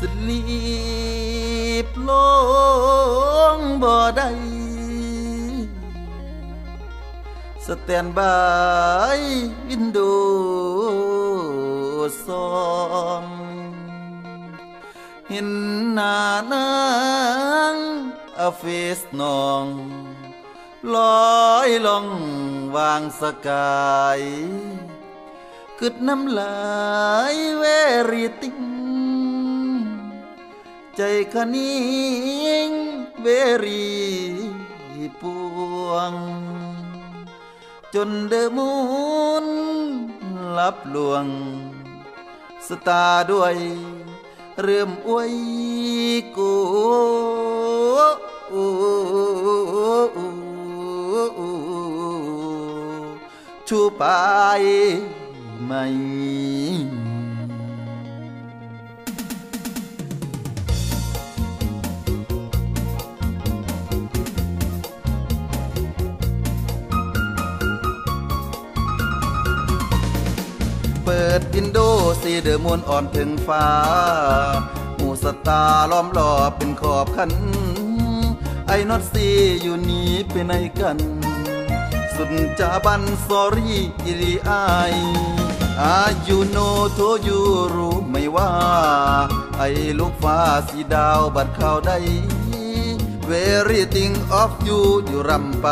สลีปลงบ่ได้สแตนบายวินโดซองเห็นหน้านางอเฟสนองลอยลองวางสกายกึดน้ำลายเวรีติง ใจคะนิ่งเวรีปวง จนเดมุนลับลวง สตาด้วย เรื่มอวยกูชูไปไหม ดวินโดสีเดอมวนอ่อนถึงฟ้าหมูสตาล้อมรอบเป็นขอบคัน ไอ้นอตซีอยู่นี้ไปไหนกัน สุดจะบันสอรี่อิริไออายุโนโทยูรู้ไม่ว่า ไอ้ลูกฟ้าสีดาวบัดเข้าได้ very thing of you อยู่รำไป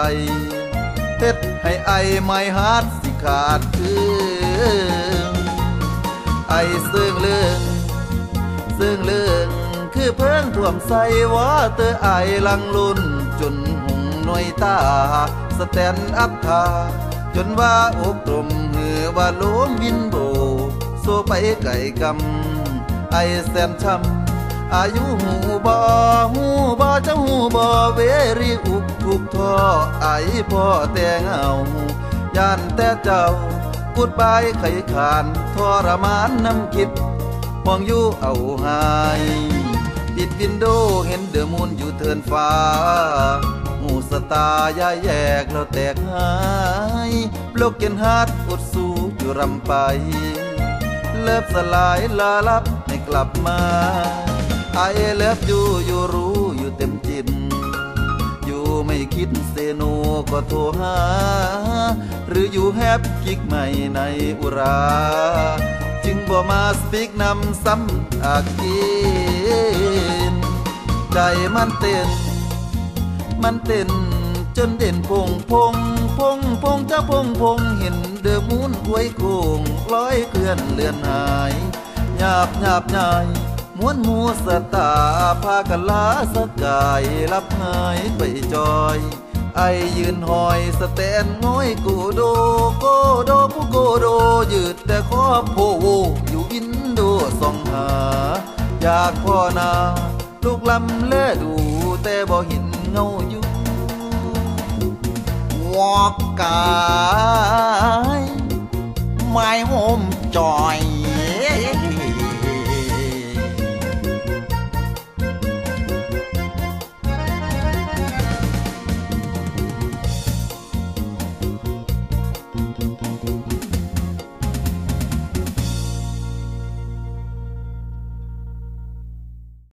เฮ็ดให้ไอไม่ฮาร์ดสิขาดคือ ไอซึ่งเรื่องซึ่งเรื่องคือเพิ่งท่วมใส่ว่าเตอไอลังลุนจนหุงหน่วยตา สแตนอัพทาจนว่าอกตรมหือว่าโลมวินโบโซไปไก่กำไอแซมช้ำอายุหูบ่หูบ่เจ้าหูบ่เวรีอุกทุกท่อไอพ่อแต่เงาย่านแต่เจ้า พูดไปไขขานทรมานน้ำคิดมองอยู่เอาหายปิดวินโดเห็นเดอมูนอยู่เทินฟ้าหูสตาย่าแยกแล้วแตกหายโลกเกนฮาร์ดอดสู้อยู่รำไป เลิบสลายลาลับไม่กลับมาไอเลิบอยู่อยู่รู้อยู่เต็มจิต คิดเซโนก็โทรหา หรืออยู่แฮปกิกใหม่ในอุรา จึงบ่มาสปีกนำซ้ำอากินใจมันเต้น มันเต้นจนเด่นพงพงพงพงเจ้าพงพงเห็นเดอมูนอวยโคงลอยเคลื่อนเลือนหายหยาบหยาบหยาย มวนมูสตาพากันลาสกายรับหายไปจอย ไอยืนหอยสแตนง้อยกูโดโกโดผู้โกโดยืดแต่ขอโพโวอยู่อินโดส่องหา อยากพ่อนา ลูกลำแลดูแต่บ่เห็นเงาอยู่ walk guy my home joy